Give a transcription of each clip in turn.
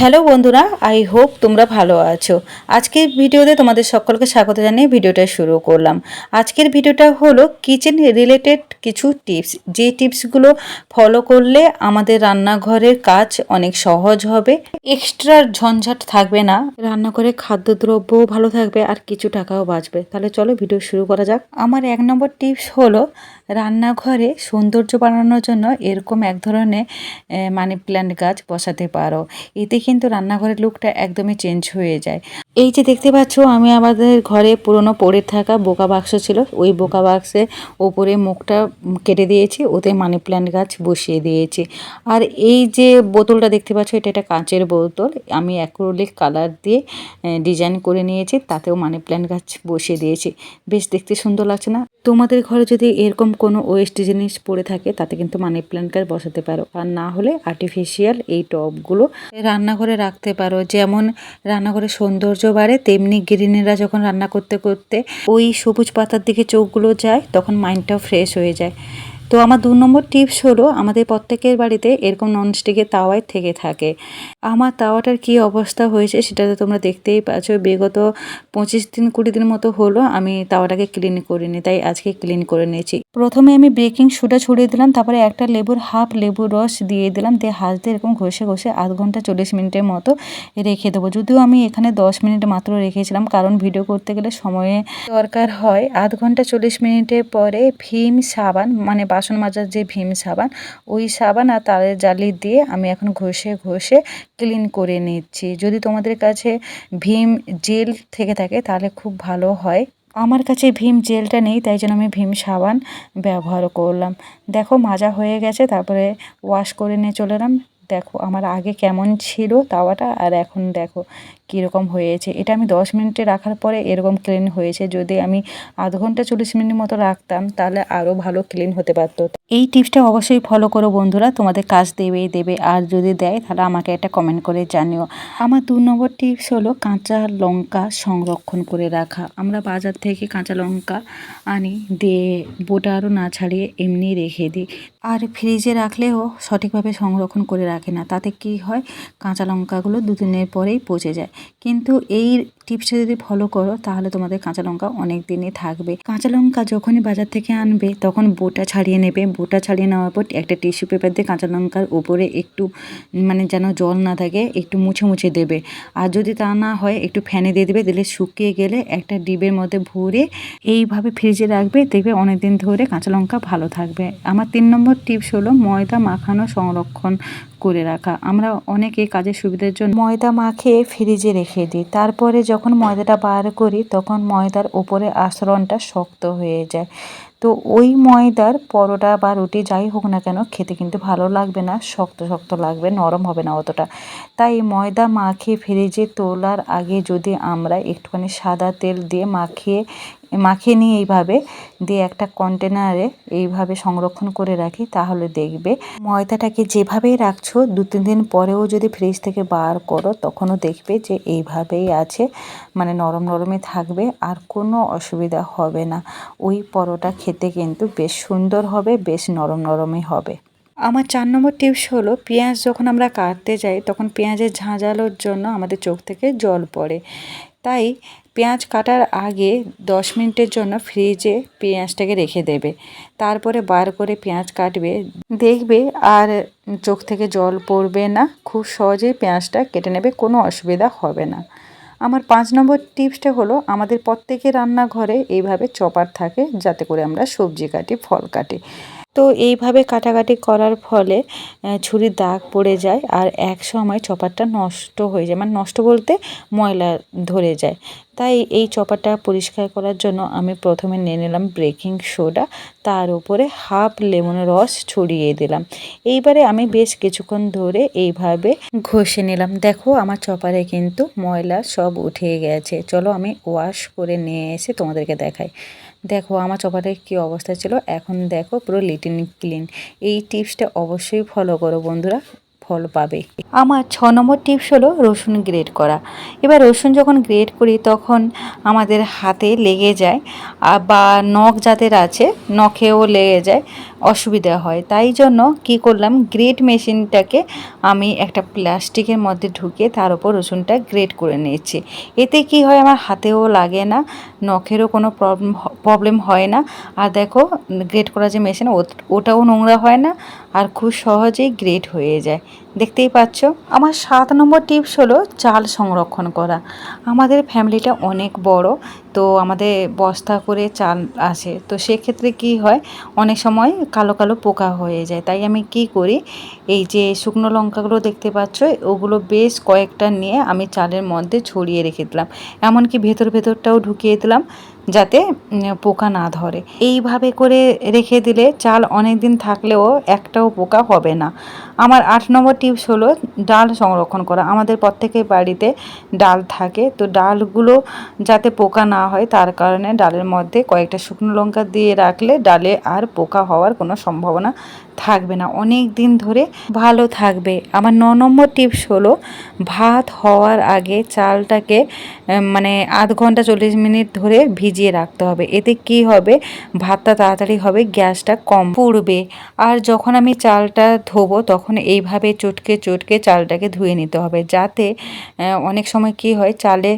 Hello বন্ধুরা I hope তোমরা ভালো আছো। আজকের ভিডিওতে তোমাদের সকলকে স্বাগত জানিয়ে ভিডিওটা শুরু করলাম। আজকের ভিডিওটা হলো কিচেন রিলেটেড কিছু টিপস যে টিপসগুলো ফলো করলে আমাদের রান্নাঘরের কাজ অনেক সহজ হবে। এক্সট্রা ঝঞ্ঝাট থাকবে না। রান্নাঘরে খাদ্যদ্রব্যও ভালো থাকবে আর কিছু টাকাও বাঁচবে। তাহলে চলো ভিডিও শুরু করা যাক। আমার এক নম্বর টিপস হলো রান্নাঘরে সৌন্দর্য বাড়ানোর জন্য এরকম এক ধরনের মানি প্ল্যান্ট গাছ বসাতে পারো। এতে কিন্তু রান্নাঘরের লুকটা একদমই চেঞ্জ হয়ে যায়। এই যে দেখতে পাচ্ছ, আমি আমাদের ঘরে পুরনো পড়ে থাকা বোকা বাক্স ছিল। ওই বোকা বাক্সে ওপরে মুখটা কেটে দিয়েছি, ওতে মানি প্ল্যান্ট গাছ বসিয়ে দিয়েছি। আর এই যে বোতলটা দেখতে পাচ্ছ, এটা একটা কাঁচের বোতল। আমি অ্যাক্রোলিক কালার দিয়ে ডিজাইন করে নিয়েছি, তাতেও মানি প্ল্যান্ট গাছ বসিয়ে দিয়েছি। বেশ দেখতে সুন্দর লাগছে না? তোমাদের ঘরে যদি এরকম কোনো ওয়েস্ট জিনিস পড়ে থাকে, তাতে কিন্তু মানি প্ল্যান্ট গাছ বসাতে পারো। আর না হলে আর্টিফিশিয়াল এই টবগুলো রান্নাঘরে রাখতে পারো। যেমন রান্নাঘরে সৌন্দর্য বাড়ে, তেমনি গৃহিণীরা যখন রান্না করতে করতে ওই সবুজ পাতার দিকে চোখগুলো যায়, তখন মাইন্ডটাও ফ্রেশ হয়ে যায়। তো আমার দু নম্বর টিপস হলো, আমাদের প্রত্যেকের বাড়িতে এরকম ননস্টিকের তাওয়ায় থেকে থাকে। আমার তাওয়াটার কি অবস্থা হয়েছে সেটা তো তোমরা দেখতেই পাচ্ছ। বিগত পঁচিশ দিন, কুড়ি দিন মতো হলো আমি তাওয়াটাকে ক্লিন করিনি, তাই আজকে ক্লিন করে নিয়েছি। প্রথমে আমি বেকিং সোডা ছড়িয়ে দিলাম, তারপরে একটা লেবুর হাফ লেবুর রস দিয়ে দিলাম, দিয়ে হাত দিয়ে এরকম ঘষে ঘষে আধ ঘণ্টা চল্লিশ মিনিটের মতো রেখে দেবো। যদিও আমি এখানে দশ মিনিট মাত্র রেখেছিলাম, কারণ ভিডিও করতে গেলে সময়ে দরকার হয়। আধ ঘণ্টা চল্লিশ মিনিটের পরে ভীম সাবান মানে বাসন মাজার যে ভীম সাবান, ওই সাবান আর তারের জালি দিয়ে আমি এখন ঘষে ঘষে ক্লিন করে নিচ্ছি। যদি তোমাদের কাছে ভীম জেল থেকে থাকে, তাহলে খুব ভালো হয়। আমার কাছে ভীম জেলটা নেই, তাই জন্য আমি ভীম সাবান ব্যবহার করলাম। দেখো, মাজা হয়ে গেছে, তারপরে ওয়াশ করে নিয়ে চলে এলাম। দেখো, আমার আগে কেমন ছিল তাওয়াটা, আর এখন দেখো কীরকম হয়েছে। এটা আমি দশ মিনিটে রাখার পরে এরকম ক্লিন হয়েছে। যদি আমি আধ ঘণ্টা চল্লিশ মিনিট মতো রাখতাম, তাহলে আরও ভালো ক্লিন হতে পারতো। এই টিপসটা অবশ্যই ফলো করো বন্ধুরা, তোমাদের কাজ দেবেই দেবে। আর যদি দেয়, তাহলে আমাকে একটা কমেন্ট করে জানিও। আমার দু নম্বর টিপস হলো কাঁচা লঙ্কা সংরক্ষণ করে রাখা। আমরা বাজার থেকে কাঁচা লঙ্কা আনি, দিয়ে বোটা আরও না ছাড়িয়ে এমনি রেখে দিই। আর ফ্রিজে রাখলেও সঠিকভাবে সংরক্ষণ করে রাখে না। তাতে কি হয়? কাঁচা লঙ্কাগুলো দুদিনের পরেই পচে যায়। কিন্তু এই টিপসটা যদি ফলো করো, তাহলে তোমাদের কাঁচা লঙ্কা অনেক দিনই থাকবে। কাঁচা লঙ্কা যখনই বাজার থেকে আনবে, তখন বোটা ছাড়িয়ে নেবে। বোটা ছাড়িয়ে নেওয়ার পর একটা টিস্যু পেপার দিয়ে কাঁচা লঙ্কার উপরে একটু মানে যেন জল না থাকে, একটু মুছে মুছে দেবে। আর যদি তা না হয়, একটু ফ্যানে দিয়ে দেবে, দিলে শুকিয়ে গেলে একটা ডিবের মধ্যে ভরে এইভাবে ফ্রিজে রাখবে। দেখবে অনেক দিন ধরে কাঁচা লঙ্কা ভালো থাকবে। আমার তিন নম্বর টিপস হলো ময়দা মাখানো সংরক্ষণ। করে রাখা। আমরা অনেকে কাজের সুবিধার জন্য ময়দা মাখিয়ে ফ্রিজে রেখে দিই। তারপরে যখন ময়দাটা বার করি, তখন ময়দার উপরে আচরণটা শক্ত হয়ে যায়। তো ওই ময়দার পরোটা বা রুটি যাই হোক না কেন খেতে কিন্তু ভালো লাগবে না, শক্ত শক্ত লাগবে, নরম হবে না অতটা। তাই ময়দা মাখিয়ে ফ্রিজে তোলার আগে যদি আমরা একটুখানি সাদা তেল দিয়ে মাখিয়ে মাখিয়ে নিয়ে এইভাবে, দিয়ে একটা কন্টেনারে এইভাবে সংরক্ষণ করে রাখি, তাহলে দেখবে ময়দাটাকে যেভাবেই রাখছো, দু তিন দিন পরেও যদি ফ্রিজ থেকে বার করো, তখনও দেখবে যে এইভাবেই আছে মানে নরম নরমে থাকবে, আর কোনো অসুবিধা হবে না। ওই পরোটা খেতে কিন্তু বেশ সুন্দর হবে, বেশ নরম নরমই হবে। আমার চার নম্বর টিপস হলো, পেঁয়াজ যখন আমরা কাটতে যাই, তখন পেঁয়াজের ঝাঁঝালোর জন্য আমাদের চোখ থেকে জল পড়ে। তাই পেঁয়াজ কাটার আগে দশ মিনিটের জন্য ফ্রিজে পেঁয়াজটাকে রেখে দেবে। তারপরে বার করে পেঁয়াজ কাটবে। দেখবে আর চোখ থেকে জল পড়বে না, খুব সহজেই পেঁয়াজটা কেটে নেবে, কোনো অসুবিধা হবে না। আমার পাঁচ নম্বর টিপসটা হলো, আমাদের প্রত্যেকের রান্নাঘরে এইভাবে চপার থাকে যাতে করে আমরা সবজি কাটি, ফল কাটি। তো এইভাবে কাটাকাটি করার ফলে ছুরির দাগ পড়ে যায় আর এক সময় চপারটা নষ্ট হয়ে যায়। মানে নষ্ট বলতে ময়লা ধরে যায়। তাই এই চপারটা পরিষ্কার করার জন্য আমি প্রথমে নিয়ে নিলাম ব্রেকিং সোডা, তার উপরে হাফ লেমন রস ছড়িয়ে দিলাম। এইবারে আমি বেশ কিছুক্ষণ ধরে এইভাবে ঘষে নিলাম। দেখো আমার চপারে কিন্তু ময়লা সব উঠে গেছে। চলো আমি ওয়াশ করে নিয়ে এসে তোমাদেরকে দেখাই। দেখো আমার চপারের কী অবস্থা ছিল। এখন দেখো পুরো লিটিন ক্লিন এই টিপসটা অবশ্যই ফলো করো বন্ধুরা। ফল পাবে। আমার ছ নম্বর টিপস হলো রসুন গ্রেড করা। এবার রসুন যখন গ্রেড করি তখন আমাদের হাতে লেগে যায় বা নখ যাদের আছে, নখেও লেগে যায়, অসুবিধা হয়। তাই জন্য কি করলাম, গ্রেট মেশিনটাকে আমি একটা প্লাস্টিকের মধ্যে ঢুকে তার উপর রসুনটা গ্রেট করে নিয়েছি। এতে কি হয়, আমার হাতেও লাগে না, নখেরও কোনো প্রবলেম প্রবলেম হয় না। আর দেখো, গ্রেট করা যে মেশিন ওটাও নোংরা হয় না, আর খুব সহজেই গ্রেট হয়ে যায়। দেখতেই পাচ্ছ? আমার সাত নম্বর টিপস হলো, চাল সংরক্ষণ করা। আমাদের ফ্যামিলিটা অনেক বড় তো আমাদের বস্তা করে চাল আসে। তো সেক্ষেত্রে কি হয়, অনেক সময় কালো কালো পোকা হয়ে যায়। তাই আমি কি করি, এই যে শুকনো লঙ্কাগুলো দেখতে পাচ্ছ, ওগুলো বেশ কয়েকটা নিয়ে আমি চালের মধ্যে ছড়িয়ে রেখে দিলাম। এমনকি ভেতর ভেতরটাও ঢুকিয়ে দিলাম। যাতে পোকা না ধরে। এইভাবে করে রেখে দিলে চাল অনেক দিন থাকলেও একটাও পোকা হবে না। আমার আট নম্বর টিপস হলো ডাল সংরক্ষণ করা। আমাদের প্রত্যেকের বাড়িতে ডাল থাকে। তো ডালগুলো যাতে পোকা না হয়, তার কারণে ডালের মধ্যে কয়েকটা শুকনো লঙ্কা দিয়ে রাখলে ডালে আর পোকা হওয়ার কোনো সম্ভাবনা থাকবে না। অনেক দিন ধরে ভালো থাকবে। আমার ন নম্বর টিপস হলো ভাত হওয়ার আগে চালটাকে মানে আধ ঘণ্টা চল্লিশ মিনিট ধরে ভিজিয়ে রাখতে হবে। এতে কি হবে? ভাতটা তাড়াতাড়ি হবে, গ্যাসটা কম পুড়বে। আর যখন আমি চালটা ধোবো, তখন এইভাবে চটকে চটকে চালটাকে ধুয়ে নিতে হবে। যাতে অনেক সময় কি হয়, চালে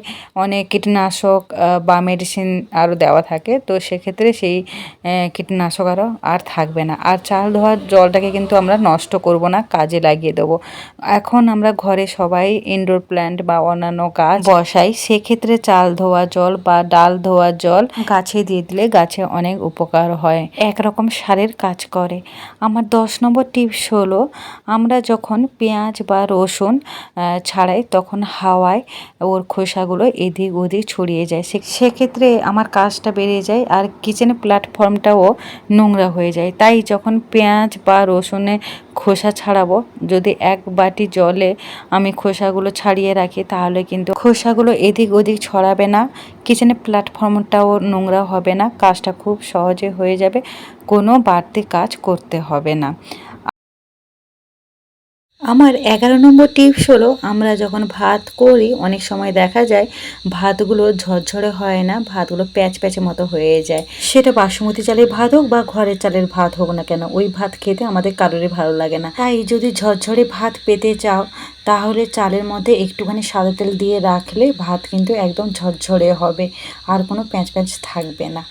অনেক কীটনাশক বা মেডিসিন আরও দেওয়া থাকে। তো সেক্ষেত্রে সেই কীটনাশক আরও আর থাকবে না। আর চাল ধোয়ার জলটাকে কিন্তু আমরা নষ্ট করব না, কাজে লাগিয়ে দেবো। এখন আমরা ঘরে সবাই ইনডোর প্ল্যান্ট বা অন্যান্য গাছ বসাই। সেক্ষেত্রে চাল ধোয়া জল বা ডাল ধোয়া জল গাছে দিয়ে দিলে গাছে অনেক উপকার হয়। একরকম সারের কাজ করে। আমার দশ নম্বর টিপস হলো, আমরা যখন পেঁয়াজ বা রসুন ছাড়াই তখন হাওয়ায় ওর খোসাগুলো এদিক ওদিক ছড়িয়ে যায়। সেক্ষেত্রে আমার কাজটা বেড়ে যায় আর কিচেনের প্ল্যাটফর্মটাও নোংরা হয়ে যায়। তাই যখন পেঁয়াজ বা রসুনের খোসা ছাড়াবো। যদি এক বাটি জলে আমি খোসাগুলো ছাড়িয়ে রাখি, তাহলে কিন্তু খোসাগুলো এদিক ওদিক ছড়াবে না। কিচেনের প্ল্যাটফর্মটাও নোংরা হবে না। কাজটা খুব সহজে হয়ে যাবে। কোনো বাড়তি কাজ করতে হবে না। আমার এগারো নম্বর টিপস হলো, আমরা যখন ভাত করি, অনেক সময় দেখা যায় ভাতগুলো ঝরঝরে হয় না, ভাতগুলো প্যাচ প্যাচে মতো হয়ে যায়। সেটা বাসমতি চালের ভাত হোক বা ঘরের চালের ভাত হোক না কেন, ওই ভাত খেতে আমাদের কারোরই ভালো লাগে না। তাই যদি ঝরঝরে ভাত পেতে চাও, তাহলে চালের মধ্যে একটুখানি সাদা তেল দিয়ে রাখলে ভাত কিন্তু একদম ঝরঝরে হবে, আর কোনো প্যাঁচ প্যাঁচ থাকবে না।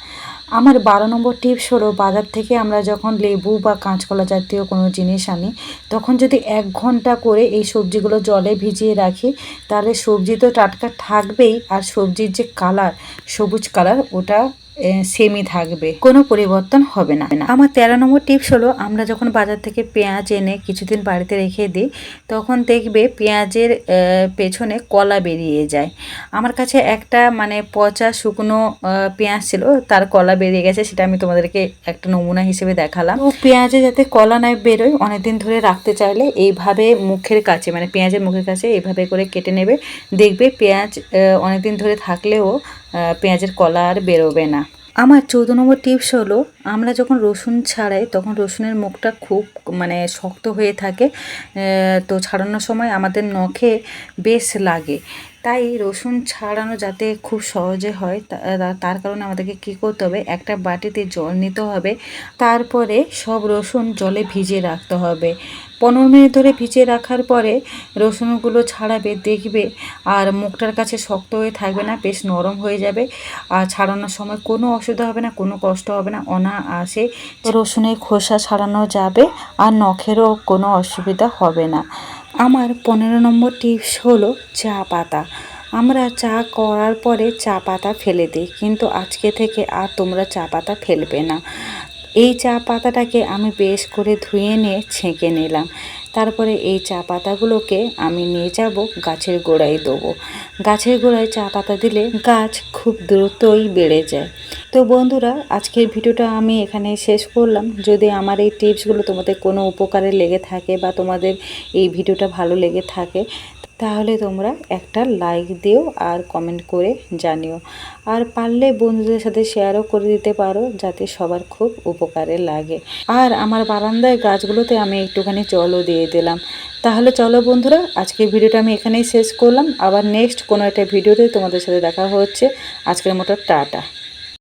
আমার বারো নম্বর টিপস হলো, বাজার থেকে আমরা যখন লেবু বা কাঁচকলা জাতীয় কোনো জিনিস আনি, তখন যদি এক ঘণ্টা করে এই সবজিগুলো জলে ভিজিয়ে রাখি, তাহলে সবজি তো টাটকা থাকবেই, আর সবজির যে কালার সবুজ কালার ওটা সেমই থাকবে। কোনো পরিবর্তন হবে না। আমার তেরো নম্বর টিপস হলো, আমরা যখন বাজার থেকে পেঁয়াজ এনে কিছুদিন বাড়িতে রেখে দিই, তখন দেখবে পেঁয়াজের পেছনে কলা বেরিয়ে যায়। আমার কাছে একটা মানে পচা শুকনো পেঁয়াজ ছিল, তার কলা বেরিয়ে গেছে, সেটা আমি তোমাদেরকে একটা নমুনা হিসেবে দেখালাম। তো পেঁয়াজে যাতে কলা নাই বেরোয়, অনেকদিন ধরে রাখতে চাইলে এইভাবে মুখের কাছে মানে পেঁয়াজের মুখের কাছে এইভাবে করে কেটে নেবে। দেখবে পেঁয়াজ অনেকদিন ধরে থাকলেও পেঁয়াজের কলা আর বেরোবে না। আমার চৌদ্দ নম্বর টিপস হলো, আমরা যখন রসুন ছাড়াই, তখন রসুনের মুখটা খুব মানে শক্ত হয়ে থাকে তো ছাড়ানোর সময় আমাদের নখে বেশ লাগে। তাই রসুন ছাড়ানো যাতে খুব সহজে হয় তার কারণে আমাদেরকে কী করতে হবে? একটা বাটিতে জল নিতে হবে, তারপরে সব রসুন জলে ভিজিয়ে রাখতে হবে। পনেরো মিনিট ধরে ভিজিয়ে রাখার পরে রসুনগুলো ছাড়াবে, দেখবে আর মুখটার কাছে শক্ত হয়ে থাকবে না, বেশ নরম হয়ে যাবে। আর ছাড়ানোর সময় কোনো অসুবিধা হবে না, কোনো কষ্ট হবে না, অনায়াসে রসুনের খোসা ছাড়ানো যাবে, আর নখেরও কোনো অসুবিধা হবে না। আমার পনেরো নম্বর টিপস হলো চা পাতা। আমরা চা করার পরে চা পাতা ফেলে দিই, কিন্তু আজকে থেকে আর তোমরা চা পাতা ফেলবে না। এই চা পাতাটাকে আমি বেশ করে ধুয়ে নিয়ে ছেঁকে নিলাম। তারপরে এই চা পাতাগুলোকে আমি নিয়ে যাব গাছের গোড়ায় দেবো। গাছের গোড়ায় চা পাতা দিলে গাছ খুব দ্রুতই বেড়ে যায়। তো বন্ধুরা, আজকের ভিডিওটা আমি এখানে শেষ করলাম। যদি আমার এই টিপসগুলো তোমাদের কোনো উপকারে লেগে থাকে বা তোমাদের এই ভিডিওটা ভালো লেগে থাকে, তাহলে তোমরা একটা লাইক দিও আর কমেন্ট করে জানিও। আর পারলে বন্ধুদের সাথে শেয়ারও করে দিতে পারো, যাতে সবার খুব উপকারে লাগে। আর আমার বারান্দায় গাছগুলোতে আমি একটুখানি জলও দিয়ে দিলাম। তাহলে চলো বন্ধুরা, আজকের ভিডিওটা আমি এখানেই শেষ করলাম। আবার নেক্সট কোনো একটা ভিডিওতে তোমাদের সাথে দেখা হচ্ছে। আজকের মতো টাটা।